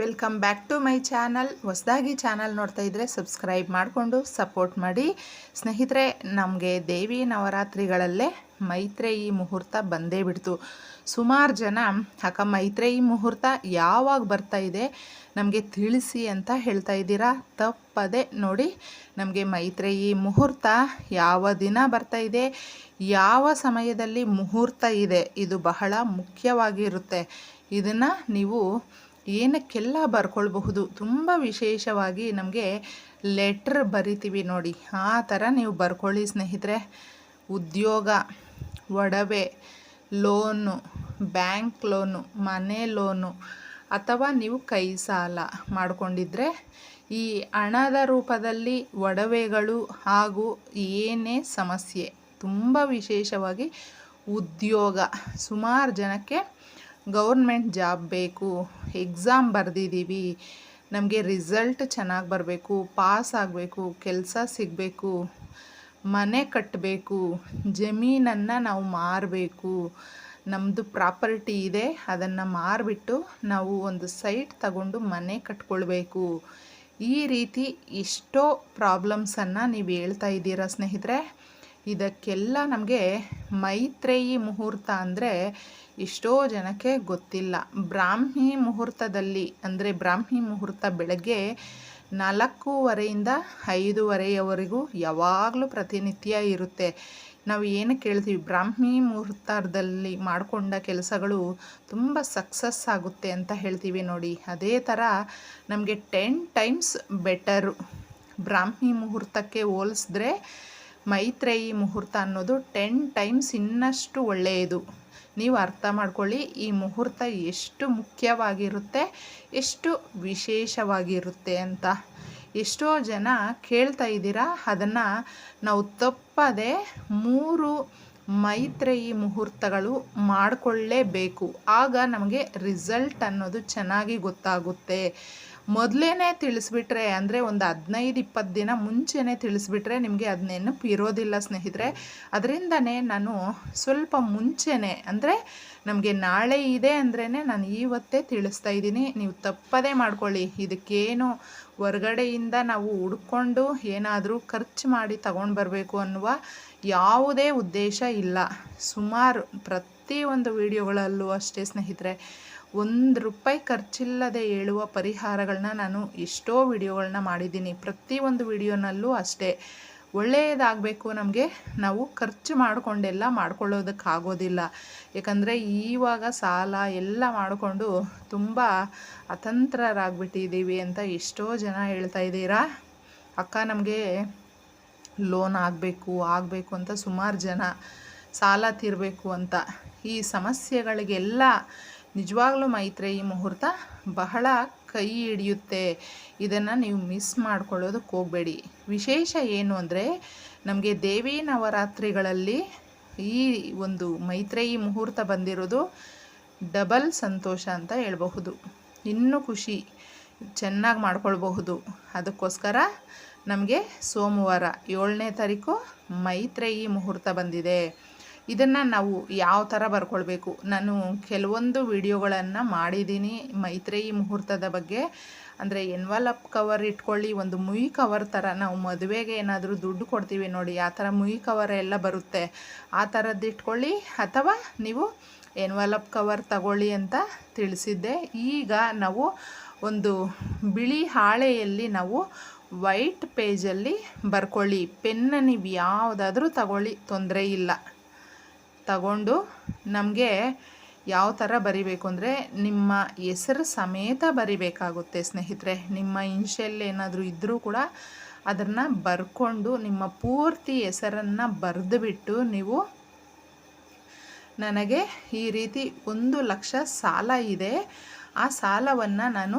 Welcome back to my channel ಹೊಸದಾಗಿ channel ನೋಡ್ತಾ ಇದ್ದರೆ ಸಬ್ಸ್ಕ್ರೈಬ್ ಮಾಡಿಕೊಂಡು ಸಪೋರ್ಟ್ ಮಾಡಿ. ಸ್ನೇಹಿತರೆ, ನಮಗೆ ದೇವಿ ನವರಾತ್ರಿಗಳಲ್ಲೇ ಮೈತ್ರೇಯಿ ಮುಹೂರ್ತ ಬಂದೇ ಬಿಡ್ತು. ಸುಮಾರು ಜನ, ಅಕ್ಕ ಮೈತ್ರೇಯಿ ಮುಹೂರ್ತ ಯಾವಾಗ ಬರ್ತಾ ಇದೆ ನಮಗೆ ತಿಳಿಸಿ ಅಂತ ಹೇಳ್ತಾ ಇದ್ದೀರಾ? ತಪ್ಪದೆ ನೋಡಿ, ನಮಗೆ ಮೈತ್ರೇಯಿ ಮುಹೂರ್ತ ಯಾವ ದಿನ ಬರ್ತಾ ಇದೆ, ಯಾವ ಸಮಯದಲ್ಲಿ ಮುಹೂರ್ತ ಇದೆ, ಇದು ಬಹಳ ಮುಖ್ಯವಾಗಿರುತ್ತೆ. ಇದನ್ನು ನೀವು ಏನಕ್ಕೆಲ್ಲ ಬರ್ಕೊಳ್ಬಹುದು? ತುಂಬ ವಿಶೇಷವಾಗಿ ನಮಗೆ ಲೆಟ್ರ್ ಬರಿತೀವಿ ನೋಡಿ. ಆ ಥರ ನೀವು ಬರ್ಕೊಳ್ಳಿ ಸ್ನೇಹಿತರೆ. ಉದ್ಯೋಗ, ಒಡವೆ, ಲೋನು, ಬ್ಯಾಂಕ್ ಲೋನು, ಮನೆ ಲೋನು ಅಥವಾ ನೀವು ಕೈ ಸಾಲ ಮಾಡಿಕೊಂಡಿದ್ರೆ ಈ ಹಣದ ರೂಪದಲ್ಲಿ ಒಡವೆಗಳು ಹಾಗೂ ಏನೇ ಸಮಸ್ಯೆ, ತುಂಬ ವಿಶೇಷವಾಗಿ ಉದ್ಯೋಗ ಸುಮಾರು ಜನಕ್ಕೆ ಗೌರ್ಮೆಂಟ್ ಜಾಬ್ ಬೇಕು ಎಕ್ಸಾಮ್ ಬರೆದಿದ್ದೀವಿ, ನಮಗೆ ರಿಸಲ್ಟ್ ಚೆನ್ನಾಗಿ ಬರಬೇಕು ಪಾಸ್ ಆಗಬೇಕು, ಕೆಲಸ ಸಿಗಬೇಕು, ಮನೆ ಕಟ್ಟಬೇಕು ಜಮೀನನ್ನು ನಾವು ಮಾರಬೇಕು ನಮ್ಮದು ಪ್ರಾಪರ್ಟಿ ಇದೆ, ಅದನ್ನು ಮಾರಿಬಿಟ್ಟು ನಾವು ಒಂದು ಸೈಟ್ ತಗೊಂಡು ಮನೆ ಕಟ್ಕೊಳ್ಬೇಕು. ಈ ರೀತಿ ಎಷ್ಟೋ ಪ್ರಾಬ್ಲಮ್ಸನ್ನು ನೀವು ಹೇಳ್ತಾ ಇದ್ದೀರಾ ಸ್ನೇಹಿತರೆ. ಇದಕ್ಕೆಲ್ಲ ನಮಗೆ ಮೈತ್ರೇಯಿ ಮುಹೂರ್ತ ಅಂದರೆ ಎಷ್ಟೋ ಜನಕ್ಕೆ ಗೊತ್ತಿಲ್ಲ. ಬ್ರಾಹ್ಮಿ ಮುಹೂರ್ತದಲ್ಲಿ, ಅಂದರೆ ಬ್ರಾಹ್ಮಿ ಮುಹೂರ್ತ ಬೆಳಗ್ಗೆ ನಾಲ್ಕೂವರೆಯಿಂದ ಐದೂವರೆಯವರೆಗೂ ಯಾವಾಗಲೂ ಪ್ರತಿನಿತ್ಯ ಇರುತ್ತೆ. ನಾವು ಏನು ಕೇಳ್ತೀವಿ, ಬ್ರಾಹ್ಮಿ ಮುಹೂರ್ತದಲ್ಲಿ ಮಾಡಿಕೊಂಡ ಕೆಲಸಗಳು ತುಂಬ ಸಕ್ಸಸ್ ಆಗುತ್ತೆ ಅಂತ ಹೇಳ್ತೀವಿ ನೋಡಿ. ಅದೇ ಥರ ನಮಗೆ ಟೆನ್ ಟೈಮ್ಸ್ ಬೆಟರು. ಬ್ರಾಹ್ಮಿ ಮುಹೂರ್ತಕ್ಕೆ ಹೋಲಿಸಿದ್ರೆ ಮೈತ್ರೇಯಿ ಮುಹೂರ್ತ ಅನ್ನೋದು ಟೆನ್ ಟೈಮ್ಸ್ ಇನ್ನಷ್ಟು ಒಳ್ಳೆಯದು. ನೀವು ಅರ್ಥ ಮಾಡ್ಕೊಳ್ಳಿ, ಈ ಮುಹೂರ್ತ ಎಷ್ಟು ಮುಖ್ಯವಾಗಿರುತ್ತೆ, ಎಷ್ಟು ವಿಶೇಷವಾಗಿರುತ್ತೆ ಅಂತ. ಎಷ್ಟೋ ಜನ ಕೇಳ್ತಾ ಇದ್ದೀರಾ, ಅದನ್ನು ನಾವು ತಪ್ಪದೆ ಮೂರು ಮೈತ್ರೇಯಿ ಮುಹೂರ್ತಗಳು ಮಾಡಿಕೊಳ್ಳೇಬೇಕು. ಆಗ ನಮಗೆ ರಿಸಲ್ಟ್ ಅನ್ನೋದು ಚೆನ್ನಾಗಿ ಗೊತ್ತಾಗುತ್ತೆ. ಮೊದಲೇ ತಿಳಿಸ್ಬಿಟ್ರೆ, ಅಂದರೆ ಒಂದು ಹದಿನೈದು, ಇಪ್ಪತ್ತು ದಿನ ಮುಂಚೆನೇ ತಿಳಿಸ್ಬಿಟ್ರೆ ನಿಮಗೆ ಅದು ನೆನಪು ಇರೋದಿಲ್ಲ ಸ್ನೇಹಿತರೆ. ಅದರಿಂದನೇ ನಾನು ಸ್ವಲ್ಪ ಮುಂಚೆನೇ, ಅಂದರೆ ನಮಗೆ ನಾಳೆ ಇದೆ ಅಂದ್ರೇ ನಾನು ಇವತ್ತೇ ತಿಳಿಸ್ತಾ ಇದ್ದೀನಿ. ನೀವು ತಪ್ಪದೇ ಮಾಡ್ಕೊಳ್ಳಿ. ಇದಕ್ಕೇನು ಹೊರಗಡೆಯಿಂದ ನಾವು ಹುಡ್ಕೊಂಡು ಏನಾದರೂ ಖರ್ಚು ಮಾಡಿ ತಗೊಂಡು ಬರಬೇಕು ಅನ್ನುವ ಯಾವುದೇ ಉದ್ದೇಶ ಇಲ್ಲ. ಸುಮಾರು ಪ್ರತಿಯೊಂದು ವಿಡಿಯೋಗಳಲ್ಲೂ ಅಷ್ಟೇ ಸ್ನೇಹಿತರೆ, ಒಂದು ರೂಪಾಯಿ ಖರ್ಚಿಲ್ಲದೆ ಹೇಳುವ ಪರಿಹಾರಗಳನ್ನ ನಾನು ಎಷ್ಟೋ ವಿಡಿಯೋಗಳನ್ನ ಮಾಡಿದ್ದೀನಿ. ಪ್ರತಿಯೊಂದು ವಿಡಿಯೋನಲ್ಲೂ ಅಷ್ಟೇ. ಒಳ್ಳೆಯದಾಗಬೇಕು ನಮಗೆ. ನಾವು ಖರ್ಚು ಮಾಡಿಕೊಂಡೆಲ್ಲ ಮಾಡ್ಕೊಳ್ಳೋದಕ್ಕಾಗೋದಿಲ್ಲ. ಯಾಕಂದರೆ ಈವಾಗ ಸಾಲ ಎಲ್ಲ ಮಾಡಿಕೊಂಡು ತುಂಬ ಅತಂತ್ರರಾಗ್ಬಿಟ್ಟಿದ್ದೀವಿ ಅಂತ ಎಷ್ಟೋ ಜನ ಹೇಳ್ತಾ ಇದ್ದೀರಾ? ಅಕ್ಕ ನಮಗೆ ಲೋನ್ ಆಗಬೇಕು ಆಗಬೇಕು ಅಂತ ಸುಮಾರು ಜನ. ಸಾಲ ತೀರಬೇಕು ಅಂತ. ಈ ಸಮಸ್ಯೆಗಳಿಗೆಲ್ಲ ನಿಜವಾಗ್ಲೂ ಮೈತ್ರೇಯಿ ಮುಹೂರ್ತ ಬಹಳ ಕೈ ಹಿಡಿಯುತ್ತೆ. ಇದನ್ನು ನೀವು ಮಿಸ್ ಮಾಡ್ಕೊಳ್ಳೋದಕ್ಕೆ ಹೋಗಬೇಡಿ. ವಿಶೇಷ ಏನು ಅಂದರೆ, ನಮಗೆ ದೇವಿ ನವರಾತ್ರಿಗಳಲ್ಲಿ ಈ ಒಂದು ಮೈತ್ರೇಯಿ ಮುಹೂರ್ತ ಬಂದಿರೋದು ಡಬಲ್ ಸಂತೋಷ ಅಂತ ಹೇಳಬಹುದು. ಇನ್ನೂ ಖುಷಿ ಚೆನ್ನಾಗಿ ಮಾಡ್ಕೊಳ್ಬಹುದು. ಅದಕ್ಕೋಸ್ಕರ ನಮಗೆ ಸೋಮವಾರ ಏಳನೇ ತಾರೀಕು ಮೈತ್ರೇಯಿ ಮುಹೂರ್ತ ಬಂದಿದೆ. ಇದನ್ನು ನಾವು ಯಾವ ಥರ ಬರ್ಕೊಳ್ಬೇಕು? ನಾನು ಕೆಲವೊಂದು ವಿಡಿಯೋಗಳನ್ನು ಮಾಡಿದ್ದೀನಿ ಮೈತ್ರೇಯಿ ಮುಹೂರ್ತದ ಬಗ್ಗೆ. ಅಂದರೆ ಎನ್ವಲಪ್ ಕವರ್ ಇಟ್ಕೊಳ್ಳಿ, ಒಂದು ಮುಯಿ ಕವರ್ ಥರ ನಾವು ಮದುವೆಗೆ ಏನಾದರೂ ದುಡ್ಡು ಕೊಡ್ತೀವಿ ನೋಡಿ, ಆ ಥರ ಮುಯಿ ಕವರ್ ಎಲ್ಲ ಬರುತ್ತೆ. ಆ ಥರದ್ದು ಇಟ್ಕೊಳ್ಳಿ. ಅಥವಾ ನೀವು ಎನ್ವಲಪ್ ಕವರ್ ತಗೊಳ್ಳಿ ಅಂತ ತಿಳಿಸಿದ್ದೆ. ಈಗ ನಾವು ಒಂದು ಬಿಳಿ ಹಾಳೆಯಲ್ಲಿ ನಾವು ವೈಟ್ ಪೇಜಲ್ಲಿ ಬರ್ಕೊಳ್ಳಿ. ಪೆನ್ನ ನೀವು ಯಾವುದಾದ್ರೂ ತಗೊಳ್ಳಿ, ತೊಂದರೆ ಇಲ್ಲ. ತಗೊಂಡು ನಮಗೆ ಯಾವ ಥರ ಬರಿಬೇಕು ಅಂದರೆ ನಿಮ್ಮ ಹೆಸರು ಸಮೇತ ಬರಿಬೇಕಾಗುತ್ತೆ ಸ್ನೇಹಿತರೆ. ನಿಮ್ಮ ಇನ್ಷಿಯಲ್ ಏನಾದರೂ ಇದ್ದರೂ ಕೂಡ ಅದನ್ನು ಬರ್ಕೊಂಡು ನಿಮ್ಮ ಪೂರ್ತಿ ಹೆಸರನ್ನು ಬರೆದುಬಿಟ್ಟು ನೀವು ನನಗೆ ಈ ರೀತಿ ಒಂದು ಲಕ್ಷ ಸಾಲ ಇದೆ. ಆ ಸಾಲವನ್ನು ನಾನು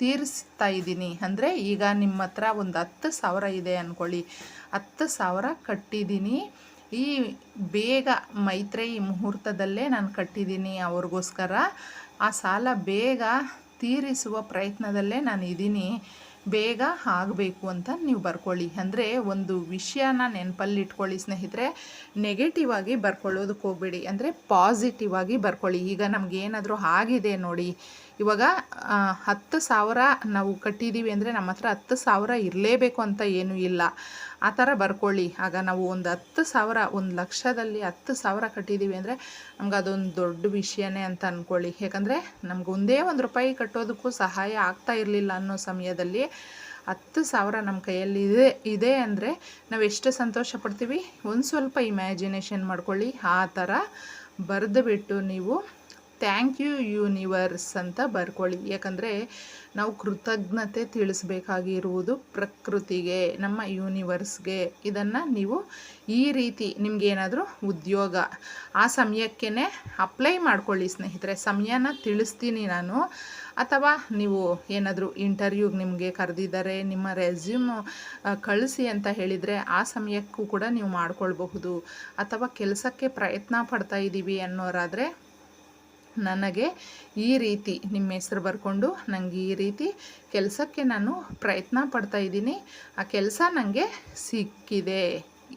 ತೀರಿಸ್ತಾ ಇದ್ದೀನಿ. ಅಂದರೆ ಈಗ ನಿಮ್ಮ ಹತ್ರ ಒಂದು ಹತ್ತು ಸಾವಿರ ಇದೆ ಅಂದ್ಕೊಳ್ಳಿ ಹತ್ತು ಸಾವಿರ ಕಟ್ಟಿದ್ದೀನಿ. ಈ ಬೇಗ ಮೈತ್ರೇಯಿ ಮುಹೂರ್ತದಲ್ಲೇ ನಾನು ಕಟ್ಟಿದ್ದೀನಿ ಅವ್ರಿಗೋಸ್ಕರ. ಆ ಸಾಲ ಬೇಗ ತೀರಿಸುವ ಪ್ರಯತ್ನದಲ್ಲೇ ನಾನು ಇದ್ದೀನಿ ಬೇಗ ಆಗಬೇಕು ಅಂತ ನೀವು ಬರ್ಕೊಳ್ಳಿ. ಅಂದರೆ ಒಂದು ವಿಷಯನ ನೆನಪಲ್ಲಿ ಇಟ್ಕೊಳ್ಳಿ ಸ್ನೇಹಿತರೆ. ನೆಗೆಟಿವ್ ಆಗಿ ಬರ್ಕೊಳ್ಳೋದಕ್ಕೆ ಹೋಗ್ಬೇಡಿ. ಅಂದರೆ ಪಾಸಿಟಿವ್ ಆಗಿ ಬರ್ಕೊಳ್ಳಿ. ಈಗ ನಮಗೇನಾದರೂ ಆಗಿದೆ ನೋಡಿ. ಇವಾಗ ಹತ್ತು ಸಾವಿರ ನಾವು ಕಟ್ಟಿದ್ದೀವಿ ಅಂದರೆ ನಮ್ಮ ಹತ್ರ ಹತ್ತು ಸಾವಿರ ಇರಲೇಬೇಕು ಅಂತ ಏನೂ ಇಲ್ಲ. ಆ ಥರ ಬರ್ಕೊಳ್ಳಿ. ಆಗ ನಾವು ಒಂದು ಹತ್ತು ಸಾವಿರ, ಒಂದು ಲಕ್ಷದಲ್ಲಿ ಹತ್ತು ಸಾವಿರ ಕಟ್ಟಿದ್ದೀವಿ ಅಂದರೆ ನಮ್ಗೆ ಅದೊಂದು ದೊಡ್ಡ ವಿಷಯನೇ ಅಂತ ಅಂದ್ಕೊಳ್ಳಿ ಯಾಕಂದರೆ ನಮ್ಗೆ ಒಂದೇ ಒಂದು ರೂಪಾಯಿ ಕಟ್ಟೋದಕ್ಕೂ ಸಹಾಯ ಆಗ್ತಾ ಇರಲಿಲ್ಲ ಅನ್ನೋ ಸಮಯದಲ್ಲಿ ಹತ್ತು ಸಾವಿರ ನಮ್ಮ ಕೈಯಲ್ಲಿ ಇದೆ ಇದೆ ಅಂದರೆ ನಾವು ಎಷ್ಟು ಸಂತೋಷ ಪಡ್ತೀವಿ? ಒಂದು ಸ್ವಲ್ಪ ಇಮ್ಯಾಜಿನೇಷನ್ ಮಾಡ್ಕೊಳ್ಳಿ. ಆ ಥರ ಬರೆದು ಬಿಟ್ಟು ನೀವು ಥ್ಯಾಂಕ್ ಯು ಯೂನಿವರ್ಸ್ ಅಂತ ಬರ್ಕೊಳ್ಳಿ. ಯಾಕಂದರೆ ನಾವು ಕೃತಜ್ಞತೆ ತಿಳಿಸ್ಬೇಕಾಗಿರುವುದು ಪ್ರಕೃತಿಗೆ, ನಮ್ಮ ಯೂನಿವರ್ಸ್ಗೆ. ಇದನ್ನು ನೀವು ಈ ರೀತಿ ನಿಮಗೇನಾದರೂ ಉದ್ಯೋಗ, ಆ ಸಮಯಕ್ಕೇ ಅಪ್ಲೈ ಮಾಡ್ಕೊಳ್ಳಿ ಸ್ನೇಹಿತರೆ. ಸಮಯನ ತಿಳಿಸ್ತೀನಿ ನಾನು. ಅಥವಾ ನೀವು ಏನಾದರೂ ಇಂಟರ್ವ್ಯೂಗೆ ನಿಮಗೆ ಕರೆದಿದ್ದಾರೆ, ನಿಮ್ಮ ರೆಸ್ಯೂಮ್ ಕಳಿಸಿ ಅಂತ ಹೇಳಿದರೆ ಆ ಸಮಯಕ್ಕೂ ಕೂಡ ನೀವು ಮಾಡ್ಕೊಳ್ಬಹುದು. ಅಥವಾ ಕೆಲಸಕ್ಕೆ ಪ್ರಯತ್ನ ಪಡ್ತಾ ಇದ್ದೀವಿ ಅನ್ನೋರಾದರೆ ನನಗೆ ಈ ರೀತಿ ನಿಮ್ಮ ಹೆಸರು ಬರ್ಕೊಂಡು ನನಗೆ ಈ ರೀತಿ ಕೆಲಸಕ್ಕೆ ನಾನು ಪ್ರಯತ್ನ ಪಡ್ತಾ ಇದ್ದೀನಿ. ಆ ಕೆಲಸ ನನಗೆ ಸಿಕ್ಕಿದೆ.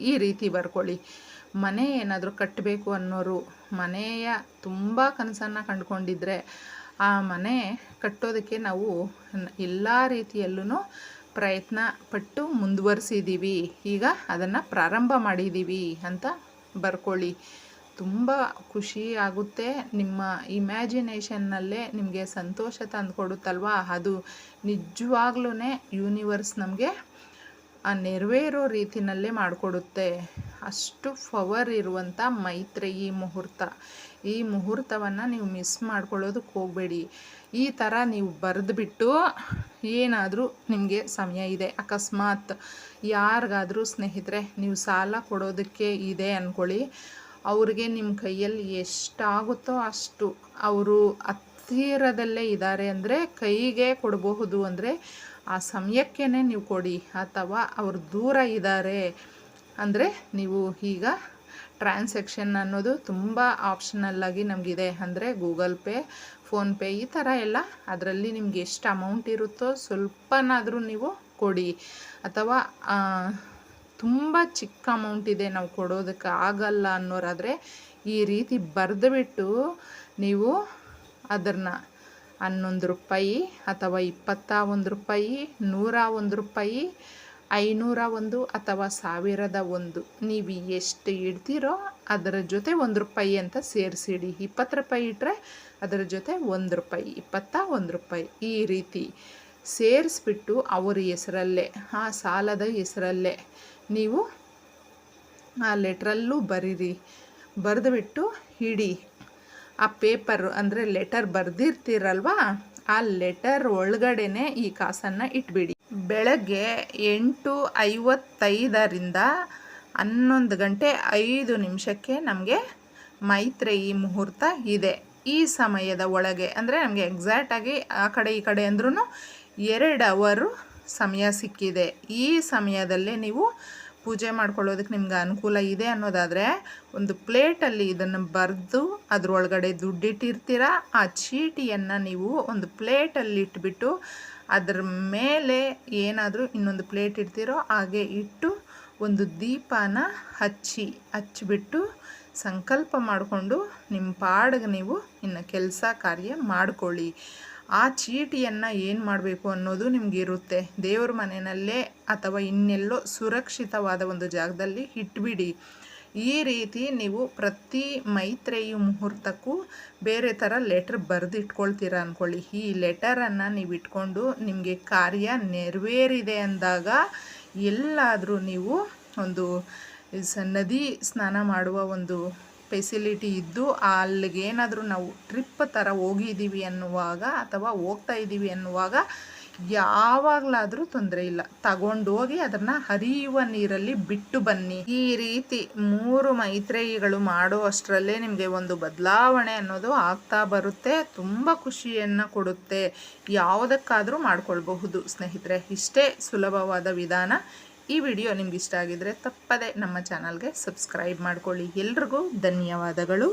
ಈ ರೀತಿ ಬರ್ಕೊಳ್ಳಿ. ಮನೆ ಏನಾದರೂ ಕಟ್ಟಬೇಕು ಅನ್ನೋರು, ಮನೆಯ ತುಂಬ ಕನಸನ್ನು ಕಂಡುಕೊಂಡಿದ್ರೆ ಆ ಮನೆ ಕಟ್ಟೋದಕ್ಕೆ ನಾವು ಎಲ್ಲ ರೀತಿಯಲ್ಲೂ ಪ್ರಯತ್ನ ಪಟ್ಟು ಮುಂದುವರಿಸಿದ್ದೀವಿ ಈಗ ಅದನ್ನು ಪ್ರಾರಂಭ ಮಾಡಿದ್ದೀವಿ ಅಂತ ಬರ್ಕೊಳ್ಳಿ. ತುಂಬ ಖುಷಿ ಆಗುತ್ತೆ. ನಿಮ್ಮ ಇಮ್ಯಾಜಿನೇಷನ್ನಲ್ಲೇ ನಿಮಗೆ ಸಂತೋಷ ತಂದುಕೊಡುತ್ತಲ್ವಾ? ಅದು ನಿಜವಾಗ್ಲೂ ಯೂನಿವರ್ಸ್ ನಮಗೆ ಆ ನೆರವೇರೋ ರೀತಿಯಲ್ಲೇ ಮಾಡಿಕೊಡುತ್ತೆ. ಅಷ್ಟು ಪವರ್ ಇರುವಂಥ ಮೈತ್ರೇಯಿ ಮುಹೂರ್ತ. ಈ ಮುಹೂರ್ತವನ್ನು ನೀವು ಮಿಸ್ ಮಾಡ್ಕೊಳ್ಳೋದಕ್ಕೆ ಹೋಗಬೇಡಿ. ಈ ಥರ ನೀವು ಬರೆದುಬಿಟ್ಟು ಏನಾದರೂ ನಿಮಗೆ ಸಮಯ ಇದೆ. ಅಕಸ್ಮಾತ್ ಯಾರಿಗಾದರೂ ಸ್ನೇಹಿತರೆ, ನೀವು ಸಾಲ ಕೊಡೋದಕ್ಕೆ ಇದೆ ಅಂದ್ಕೊಳ್ಳಿ ಅವ್ರಿಗೆ ನಿಮ್ಮ ಕೈಯಲ್ಲಿ ಎಷ್ಟಾಗುತ್ತೋ ಅಷ್ಟು ಅವರು ಹತ್ತಿರದಲ್ಲೇ ಇದ್ದಾರೆ ಅಂದರೆ ಕೈಗೆ ಕೊಡಬಹುದು ಅಂದರೆ ಆ ಸಮಯಕ್ಕೇ ನೀವು ಕೊಡಿ ಅಥವಾ ಅವರು ದೂರ ಇದ್ದಾರೆ ಅಂದರೆ ನೀವು ಈಗ ಟ್ರಾನ್ಸಾಕ್ಷನ್ ಅನ್ನೋದು ತುಂಬ ಆಪ್ಷನಲ್ಲಾಗಿ ನಮಗಿದೆ ಅಂದರೆ ಗೂಗಲ್ ಪೇ ಫೋನ್ಪೇ ಈ ಥರ ಎಲ್ಲ ಅದರಲ್ಲಿ ನಿಮ್ಗೆ ಎಷ್ಟು ಅಮೌಂಟ್ ಇರುತ್ತೋ ಸ್ವಲ್ಪನಾದರೂ ನೀವು ಕೊಡಿ ಅಥವಾ ತುಂಬ ಚಿಕ್ಕ ಅಮೌಂಟ್ ಇದೆ ನಾವು ಕೊಡೋದಕ್ಕೆ ಆಗಲ್ಲ ಅನ್ನೋರಾದರೆ ಈ ರೀತಿ ಬರೆದುಬಿಟ್ಟು ನೀವು ಅದನ್ನು ಹನ್ನೊಂದು ರೂಪಾಯಿ ಅಥವಾ ಇಪ್ಪತ್ತ ಒಂದು ರೂಪಾಯಿ, ನೂರ ಒಂದು ರೂಪಾಯಿ, ಐನೂರ ಒಂದು ಅಥವಾ ಸಾವಿರದ ಒಂದು ನೀವು ಎಷ್ಟು ಇಡ್ತೀರೋ ಅದರ ಜೊತೆ ಒಂದು ರೂಪಾಯಿ ಅಂತ ಸೇರಿಸಿಡಿ. ಇಪ್ಪತ್ತು ರೂಪಾಯಿ ಇಟ್ಟರೆ ಅದರ ಜೊತೆ ಒಂದು ರೂಪಾಯಿ, ಇಪ್ಪತ್ತ ಒಂದು ರೂಪಾಯಿ ಈ ರೀತಿ ಸೇರಿಸ್ಬಿಟ್ಟು ಅವರ ಹೆಸರಲ್ಲೇ, ಆ ಸಾಲದ ಹೆಸರಲ್ಲೇ. ನೀವು ಆ ಲೆಟ್ರಲ್ಲೂ ಬರೀರಿ, ಬರೆದುಬಿಟ್ಟು ಇಡಿ ಆ ಪೇಪರ್, ಅಂದರೆ ಲೆಟರ್ ಬರೆದಿರ್ತೀರಲ್ವಾ, ಆ ಲೆಟರ್ ಒಳಗಡೆನೆ ಈ ಕಾಸನ್ನು ಇಟ್ಬಿಡಿ. ಬೆಳಗ್ಗೆ ಎಂಟು ಐವತ್ತೈದರಿಂದ ಹನ್ನೊಂದು ಗಂಟೆ ಐದು ನಿಮಿಷಕ್ಕೆ ನಮಗೆ ಮೈತ್ರೇಯಿ ಮುಹೂರ್ತ ಇದೆ. ಈ ಸಮಯದ ಒಳಗೆ, ಅಂದರೆ ನಮಗೆ ಎಕ್ಸಾಕ್ಟಾಗಿ ಆ ಕಡೆ ಈ ಕಡೆ ಅಂದ್ರೂ ಎರಡು ಅವರು ಸಮಯ ಸಿಕ್ಕಿದೆ. ಈ ಸಮಯದಲ್ಲೇ ನೀವು ಪೂಜೆ ಮಾಡ್ಕೊಳ್ಳೋದಕ್ಕೆ ನಿಮ್ಗೆ ಅನುಕೂಲ ಇದೆ ಅನ್ನೋದಾದರೆ, ಒಂದು ಪ್ಲೇಟಲ್ಲಿ ಇದನ್ನು ಬರೆದು ಅದರೊಳಗಡೆ ದುಡ್ಡಿಟ್ಟಿರ್ತೀರ, ಆ ಚೀಟಿಯನ್ನು ನೀವು ಒಂದು ಪ್ಲೇಟಲ್ಲಿ ಇಟ್ಬಿಟ್ಟು ಅದರ ಮೇಲೆ ಏನಾದರೂ ಇನ್ನೊಂದು ಪ್ಲೇಟ್ ಇಡ್ತೀರೋ ಹಾಗೆ ಇಟ್ಟು ಒಂದು ದೀಪನ ಹಚ್ಚಿ, ಹಚ್ಚಿಬಿಟ್ಟು ಸಂಕಲ್ಪ ಮಾಡಿಕೊಂಡು ನಿಮ್ಮ ಪಾಡಿಗೆ ನೀವು ಇನ್ನು ಕೆಲಸ ಕಾರ್ಯ ಮಾಡ್ಕೊಳ್ಳಿ. ಆ ಚೀಟಿಯನ್ನು ಏನು ಮಾಡಬೇಕು ಅನ್ನೋದು ನಿಮಗಿರುತ್ತೆ. ದೇವ್ರ ಮನೆಯಲ್ಲೇ ಅಥವಾ ಇನ್ನೆಲ್ಲೋ ಸುರಕ್ಷಿತವಾದ ಒಂದು ಜಾಗದಲ್ಲಿ ಇಟ್ಬಿಡಿ. ಈ ರೀತಿ ನೀವು ಪ್ರತಿ ಮೈತ್ರೇಯಿ ಮುಹೂರ್ತಕ್ಕೂ ಬೇರೆ ಥರ ಲೆಟ್ರ್ ಬರೆದು ಇಟ್ಕೊಳ್ತೀರ ಅಂದ್ಕೊಳ್ಳಿ ಈ ಲೆಟರನ್ನು ನೀವು ಇಟ್ಕೊಂಡು ನಿಮಗೆ ಕಾರ್ಯ ನೆರವೇರಿದೆ ಅಂದಾಗ ಎಲ್ಲಾದರೂ ನೀವು ಒಂದು ಸ ನದಿ ಸ್ನಾನ ಮಾಡುವ ಒಂದು ಫೆಸಿಲಿಟಿ ಇದ್ದು ಅಲ್ಲಿಗೆ ಏನಾದರೂ ನಾವು ಟ್ರಿಪ್ ಥರ ಹೋಗಿದ್ದೀವಿ ಅನ್ನುವಾಗ ಅಥವಾ ಹೋಗ್ತಾ ಇದ್ದೀವಿ ಅನ್ನುವಾಗ ಯಾವಾಗಲಾದರೂ ತೊಂದರೆ ಇಲ್ಲ. ತಗೊಂಡು ಹೋಗಿ ಅದನ್ನು ಹರಿಯುವ ನೀರಲ್ಲಿ ಬಿಟ್ಟು ಬನ್ನಿ. ಈ ರೀತಿ ಮೂರು ಮೈತ್ರೇಯಿಗಳು ಮಾಡೋ ಅಷ್ಟರಲ್ಲೇ ನಿಮಗೆ ಒಂದು ಬದಲಾವಣೆ ಅನ್ನೋದು ಆಗ್ತಾ ಬರುತ್ತೆ. ತುಂಬ ಖುಷಿಯನ್ನು ಕೊಡುತ್ತೆ. ಯಾವುದಕ್ಕಾದರೂ ಮಾಡಿಕೊಳ್ಬಹುದು. ಸ್ನೇಹಿತರೆ, ಇಷ್ಟೇ ಸುಲಭವಾದ ವಿಧಾನ. ಈ ವಿಡಿಯೋ ನಿಮ್ಗೆ ಇಷ್ಟ ಆಗಿದ್ರೆ ತಪ್ಪದೆ ನಮ್ಮ ಚಾನಲ್ಗೆ ಸಬ್ಸ್ಕ್ರೈಬ್ ಮಾಡ್ಕೊಳ್ಳಿ. ಎಲ್ರಿಗೂ ಧನ್ಯವಾದಗಳು.